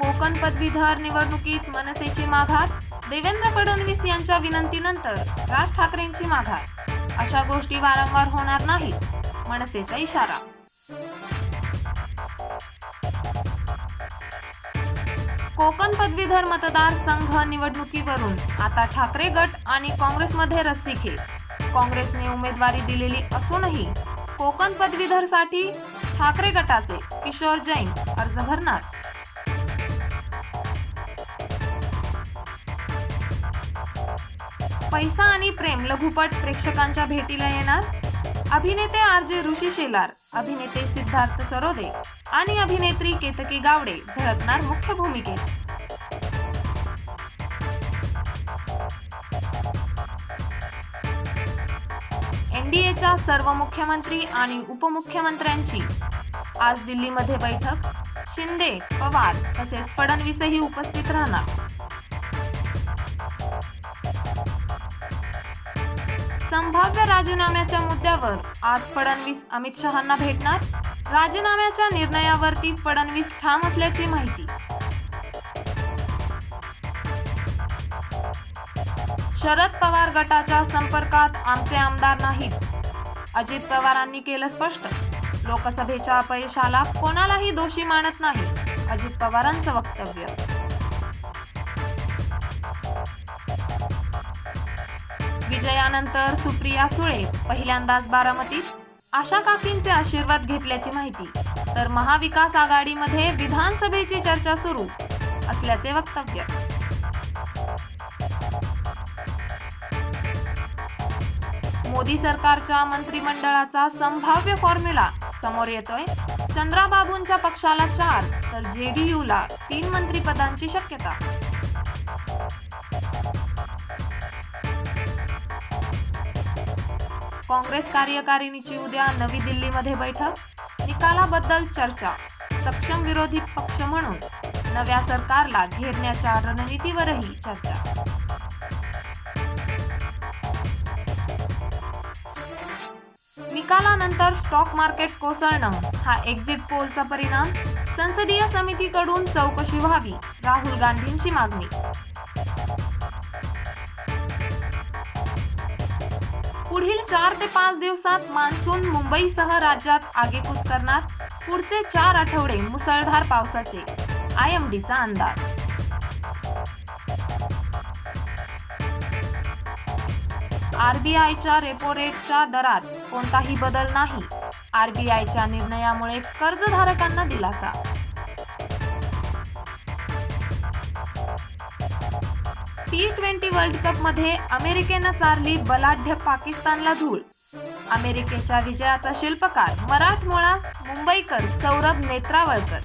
कोकण पदवीधर निवडणुकीत मनसेची माघार देवेंद्र फडणवीस यांच्या विनंतीनंतर राज ठाकरेंची माघार. अशा गोष्टी वारंवार होणार नाहीत मनसेचा इशारा. कोकण पदवीधर मतदार संघ निवडणुकीवरून आता ठाकरे गट आणि काँग्रेसमध्ये रस्सीखेच काँग्रेसने उमेदवारी दिलेली असूनही कोकण पदवीधरसाठी ठाकरे गटाचे किशोर जैन अर्ज भरणार. पैसा आणि प्रेम लघुपट प्रेक्षकांच्या भेटीला येणार. अभिनेते आर जे ऋषी शेलार अभिनेते सिद्धार्थ सरोदे आणि अभिनेत्री केतकी गावडे झळकणार मुख्य भूमिकेत. एनडीएच्या सर्व मुख्यमंत्री आणि उपमुख्यमंत्र्यांची आज दिल्लीमध्ये बैठक. शिंदे पवार तसेच फडणवीसही उपस्थित राहणार. संभाव्य राजीनाम्याच्या मुद्द्यावर आज फडणवीस अमित शहांना भेटणार? राजीनाम्याच्या निर्णयावरती फडणवीस ठाम असल्याची माहिती. शरद पवार गटाच्या संपर्कात आमचे आमदार नाहीत. अजित पवारांनी केलं स्पष्ट. लोकसभेच्या अपयशाला कोणालाही दोषी मानत नाही अजित पवारांचं वक्तव्य. विजयानंतर सुप्रिया सुळे पहिल्यांदाच बारामतीत आशा काकींचे आशीर्वाद घेतल्याची माहिती. तर महाविकास आघाडीमध्ये विधानसभेची चर्चा सुरू असल्याचे वक्तव्य. मोदी सरकारच्या मंत्रिमंडळाचा संभाव्य फॉर्म्युला समोर येतोय. चंद्राबाबूंच्या पक्षाला चार तर जेडीयूला तीन मंत्रिपदांची शक्यता. काँग्रेस कार्यकारिणीची उद्या नवी दिल्लीमध्ये बैठक. निकालाबद्दल चर्चा. सक्षम विरोधी पक्ष म्हणून नव्या सरकारला घेरण्याच्या रणनीतीवरही चर्चा. निकालानंतर स्टॉक मार्केट कोसळणं हा एक्झिट पोलचा परिणाम. संसदीय समितीकडून चौकशी व्हावी राहुल गांधींची मागणी. पुढील चार ते पाच दिवसात मान्सून मुंबईसह राज्यात आगेकूच करणार. पुढचे चार आठवडे मुसळधार पावसाचे. आय एम डीचा अंदाज. आरबीआयच्या रेपो रेटच्या दरात कोणताही बदल नाही. आरबीआयच्या निर्णयामुळे कर्जधारकांना दिलासा. टी ट्वेंटी वर्ल्ड कपमध्ये अमेरिकेनं चारली बलाढ्य पाकिस्तानला धूळ. अमेरिकेच्या विजयाचा शिल्पकार मराठमोळा मुंबईकर सौरभ नेत्रावळकर.